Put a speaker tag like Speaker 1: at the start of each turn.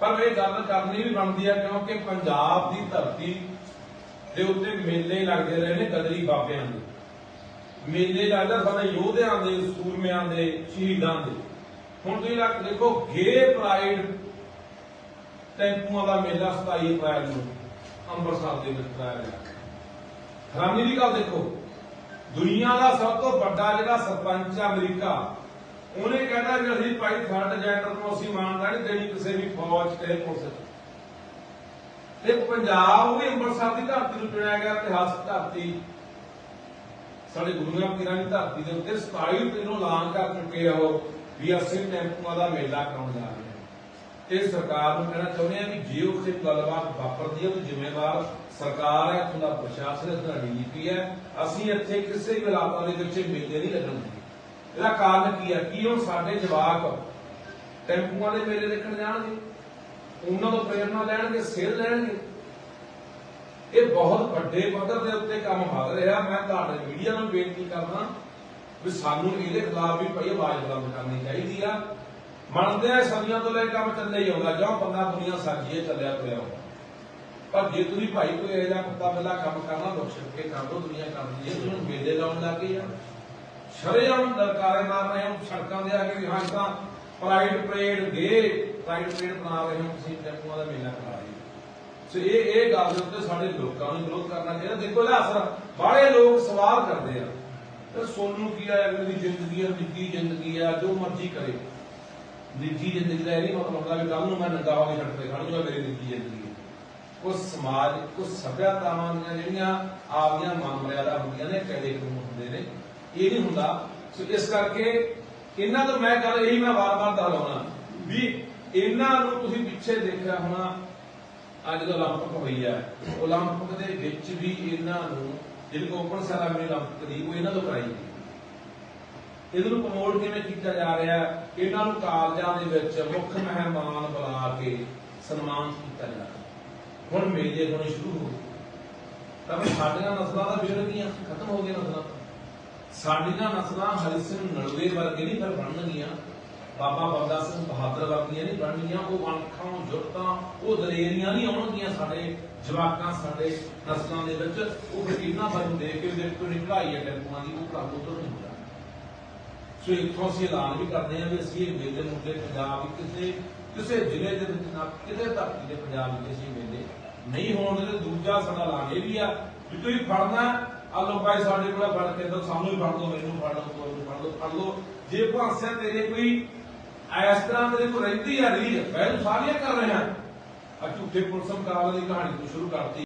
Speaker 1: ਪਰ ਇਹ ਗੱਲ ਕਰਨੀ ਵੀ ਬਣਦੀ ਆ ਕਿਉਂਕਿ ਪੰਜਾਬ ਦੀ ਧਰਤੀ ਦੇ ਉੱਤੇ ਮੇਲੇ ਲੱਗਦੇ ਰਹੇ ਨੇ ਗਦਰੀ ਬਾਬਿਆਂ ਦੇ। ਮੇਲੇ ਲੱਗਦਾ ਸਾਡੇ ਯੋਧਿਆਂ ਦੇ, ਸੂਰਮਿਆਂ ਦੇ, ਸ਼ਹੀਦਾਂ ਦੇ। ਹੁਣ ਤੁਸੀਂ ਲੱਗ ਦੇਖੋ, ਗੇ ਪ੍ਰਾਈਡ ਟੈਂਪੂਆਂ ਦਾ ਮੇਲਾ 27 ਅਪ੍ਰੈਲ ਨੂੰ, ਅੰਮ੍ਰਿਤਸਰ ਦੇ ਵਿੱਚ ਕਰਾਇਆ ਗਿਆ। ਹੈਰਾਨੀ ਦੀ ਗੱਲ ਦੇਖੋ, ਦੁਨੀਆ ਦਾ ਸਭ ਤੋਂ ਵੱਡਾ ਜਿਹੜਾ ਸਰਪੰਚ ਅਮਰੀਕਾ ਉਹਨੇ ਕਹਿੰਦਾ ਵੀ ਅਸੀਂ ਭਾਈ ਥਰਡ ਜੈਂਡਰ ਨੂੰ ਅਸੀਂ ਮਾਨਤਾ ਨਹੀਂ ਦੇਣੀ ਕਿਸੇ ਵੀ ਫੌਜ ਤੇ ਪੁਲਿਸ ਤੇ ਪੰਜਾਬ ਵੀ ਅੰਮ੍ਰਿਤਸਰ ਦੀ ਧਰਤੀ ਨੂੰ ਚੁਣਿਆ ਗਿਆ, ਇਤਿਹਾਸਕ ਧਰਤੀ। ਸਾਡੇ ਗੁਰੂਆਂ ਪੀਰਾਂ ਦੀ ਧਰਤੀ ਦੇ ਉੱਤੇ 27 ਤਰੀਕ ਨੂੰ ਐਲਾਨ ਕਰ ਚੁੱਕੇ ਆ ਉਹ ਵੀ ਅਸੀਂ ਟੈਂਪੂਆਂ ਦਾ ਮੇਲਾ ਕਰਾਉਣ ਜਾ ਰਹੇ ਹਾਂ। ਤੇ ਸਰਕਾਰ ਨੂੰ ਕਹਿਣਾ ਚਾਹੁੰਦੇ ਆ ਵੀ ਜੇ ਉੱਥੇ ਗੱਲਬਾਤ ਵਾਪਰਦੀ ਹੈ ਉਹ ਜ਼ਿੰਮੇਵਾਰ ਸਰਕਾਰ ਹੈ ਉੱਥੋਂ ਦਾ ਪ੍ਰਸ਼ਾਸਨ ਹੈ ਉੱਥੋਂ ਦਾ ਹੈ। ਅਸੀਂ ਇੱਥੇ ਕਿਸੇ ਵੀ ਹਾਲਾਤਾਂ ਦੇ ਵਿੱਚ ਮੇਲੇ ਨਹੀਂ ਲੱਗਣ ਇਹਦਾ ਕਾਰਨ ਕੀ ਹੈ ਕੀ ਹੁਣ ਸਾਡੇ ਜਵਾਕ ਟੈਂਪੂਆਂ ਦੇ ਮੇਲੇ ਦੇਖਣ ਜਾਣਗੇ? ਉਹਨਾਂ ਤੋਂ ਪ੍ਰੇਰਣਾ ਲੈਣਗੇ ਸੇਧ ਲੈਣਗੇ? ਇਹ ਬਹੁਤ ਵੱਡੇ ਪੱਧਰ ਦੇ ਉੱਤੇ ਕੰਮ ਵੱਧ ਰਿਹਾ। ਮੈਂ ਤੁਹਾਡੇ ਮੀਡੀਆ ਨੂੰ ਬੇਨਤੀ ਕਰਦਾ ਵੀ ਸਾਨੂੰ ਇਹਦੇ ਖਿਲਾਫ ਵੀ ਪਈ ਆਵਾਜ਼ ਬੁਲੰਦ ਕਰਨੀ ਚਾਹੀਦੀ ਆ। ਮੰਨਦੇ ਆ ਸਦੀਆਂ ਤੋਂ ਲੈ ਕੰਮ ਚੱਲੇ ਹੀ ਆਉਂਦਾ। ਜਿਉਂ ਬੰਦਾ ਦੁਨੀਆ ਸਾਜੀਏ ਚੱਲਿਆ ਤੁਰਿਆ ਹੁੰਦਾ ਪਰ ਜੇ ਤੁਸੀਂ ਭਾਈ ਕੋਈ ਇਹੋ ਕੁੱਤਾ ਬਿੱਲਾ ਕੰਮ ਕਰਨਾ ਲੋਕ ਛਿਪ ਕੇ ਕਰ ਦੋ, ਦੁਨੀਆ ਕਰਦੀ ਹੈ। ਤੁਸੀਂ ਮੇਲੇ ਲਾਉਣ ਲੱਗ ਆ ਸ਼ਰੇਆਮ ਦਰਕਾਰੇ ਮਾਰ ਰਹੇ ਹੋ ਸੜਕਾਂ ਦੇ ਆ ਕੇ ਵੀ ਹਾਂ ਤਾਂ pride parade gay pride parade ਬਣਾ ਰਹੇ ਹੋ ਤੁਸੀਂ ਟੈਂਪੂਆਂ ਦਾ ਮੇਲਾ ਕਰਾ ਰਹੇ ਸੋ ਇਹ ਇਹ ਗੱਲ ਦੇ ਉੱਤੇ ਸਾਡੇ ਲੋਕਾਂ ਨੂੰ ਵਿਰੋਧ ਕਰਨਾ ਚਾਹੀਦਾ। ਦੇਖੋ ਇਹਦਾ ਅਸਰ ਬਾਹਲੇ ਲੋਕ ਸਵਾਲ ਕਰਦੇ ਆ। ਤੇ ਸੋਨੂੰ ਕੀ ਆ, ਅਗਲੇ ਦੀ ਜ਼ਿੰਦਗੀ ਆ, ਨਿੱਜੀ ਜ਼ਿੰਦਗੀ ਆ, ਜੋ ਮਰਜ਼ੀ ਕਰੇ। ਨਿੱਜੀ ਜ਼ਿੰਦਗੀ ਦਾ ਇਹ ਨਹੀਂ ਮਤਲਬ ਹੁੰਦਾ ਕੱਲ ਨੂੰ ਮੈਂ ਨੰਗਾ ਹੋ ਕੇ ਸੜਕ ਤੇ ਖੜ ਮੇਰੀ ਨਿੱਜੀ ਜ਼ਿੰਦਗੀ ਕੁਝ ਸਮਾਜ ਕੁਝ ਸਭਿਆਤਾਵਾਂ ਦੀਆਂ ਜਿਹੜੀਆਂ ਆਪਦੀਆਂ ਮਨ ਮਰਿਆਦਾ ਹੁੰਦੀਆਂ ਨੇ ਕਾਇਦੇ ਕਾਨੂੰਨ ਹੁੰਦੇ ਨੇ। ਇਹ ਨਹੀਂ ਹੁੰਦਾ ਸੋ ਇਸ ਕਰਕੇ ਇਹਨਾਂ ਤੋਂ ਮੈਂ ਗੱਲ ਇਹੀ ਮੈਂ ਵਾਰ-ਵਾਰ ਦੁਹਰਾਉਣਾ ਵੀ ਇਹਨਾਂ ਨੂੰ ਤੁਸੀਂ ਪਿੱਛੇ ਦੇਖਿਆ ਹੋਣਾ ਅੱਜ ਦਾ 올림픽 ਹੋਈ ਹੈ 올림픽 ਦੇ ਵਿੱਚ ਵੀ ਇਹਨਾਂ ਨੂੰ ਜਿਹੜੀ ਓਪਨ ਸੈਰਾਮਨੀ 올림픽 ਦੀ ਉਹ ਇਹਨਾਂ ਤੋਂ ਕਰਾਈ ਗਈ ਇਹਨੂੰ ਨੂੰ ਪ੍ਰਮੋਟ ਕਿਵੇਂ ਕੀਤਾ ਜਾ ਰਿਹਾ ਹੈ? ਇਹਨਾਂ ਨੂੰ ਕਾਲਜਾਂ ਦੇ ਵਿੱਚ ਮੁੱਖ ਮਹਿਮਾਨ ਬੁਲਾ ਕੇ ਸਨਮਾਨ ਕੀਤਾ ਜਾ ਰਿਹਾ ਹੁਣ ਮੇਲੇ ਹੋਣੇ ਸ਼ੁਰੂ ਹੋ ਗਏ ਤਾਂ ਵੀ ਸਾਡੀਆਂ ਨਸਲਾਂ ਦਾ ਵਿਛੜ ਗਈਆਂ ਖਤਮ ਹੋ ਗਈਆਂ ਨਸਲਾਂ ਸਾਡੀਆਂ ਨਸਲਾਂ ਹਰੀ ਸਿੰਘ ਨਲਵੇ ਵਰਗੇ ਨਹੀਂ, ਫਿਰ ਬਣਨਗੀਆਂ। ਬਾਬਾ ਬੰਦਾ ਸਿੰਘ ਬਹਾਦਰ ਵਰਗੀਆਂ ਨਹੀਂ ਬਣਨਗੀਆਂ। ਉਹ ਵਣਖਾਂ ਜੁੱਟਾਂ ਉਹ ਦਲੇਰੀਆਂ ਨਹੀਂ ਆਉਣਗੀਆਂ ਸਾਡੇ ਜਵਾਕਾਂ, ਸਾਡੇ ਨਸਲਾਂ ਦੇ ਵਿੱਚ। ਉਹ ਫਿਰ ਇਹਨਾਂ ਦੇਖ ਕੇ ਦੇਖ ਕੋਈ ਨਿਕਲਾਈ ਹੈ ਟੈਂਪੂਆਂ ਦੀ, ਉਹ ਪ੍ਰਭੂ ਤੋਂ ਨਹੀਂ ਹੁੰਦਾ। ਸੋ ਇੱਥੋਂ ਅਸੀਂ ਐਲਾਨ ਵੀ ਕਰਦੇ ਹਾਂ ਵੀ ਅਸੀਂ ਇਹ ਮੇਲੇ ਮੁੱਦੇ ਪੰਜਾਬ ਵਿੱਚ ਕਿਸੇ ਕਿਸੇ ਜ਼ਿਲ੍ਹੇ ਦੇ ਵਿੱਚ ਨਾ ਕਿਤੇ ਧਰਤੀ ਦੇ ਪੰਜਾਬ ਵਿੱਚ ਅਸੀਂ ਮੇਲੇ ਨਹੀਂ ਹੋਣ ਦੇ ਦੂਜਾ ਸਾਡਾ ਐਲਾਨ ਇਹ ਵੀ ਆ ਵੀ ਤੁਸੀਂ ਫੜਨਾ ਆ ਲੋ ਭਾਈ, ਸਾਡੇ ਕੋਲ ਫੜ ਕੇ ਤਾਂ ਸਾਨੂੰ ਹੀ ਫੜ ਲਓ, ਮੈਨੂੰ ਫੜ ਲਓ ਤੁਹਾਨੂੰ ਫੜ ਲਓ ਫੜ ਲਓ। ਜੇ ਭਾਂਸਿਆ ਤੇਰੇ ਕੋਈ ਇਸ ਤਰ੍ਹਾਂ ਤੇਰੇ ਕੋਲ ਰਹਿੰਦੀ ਆ ਰਹੀ ਹੈ ਮੈਂ ਸਾਰੀਆਂ ਕਰ ਰਿਹਾ। ਆ ਝੂਠੇ ਪੁਲਿਸ ਮੁਕਾਬਲੇ ਦੀ ਕਹਾਣੀ ਤੋਂ ਸ਼ੁਰੂ ਕਰਤੀ।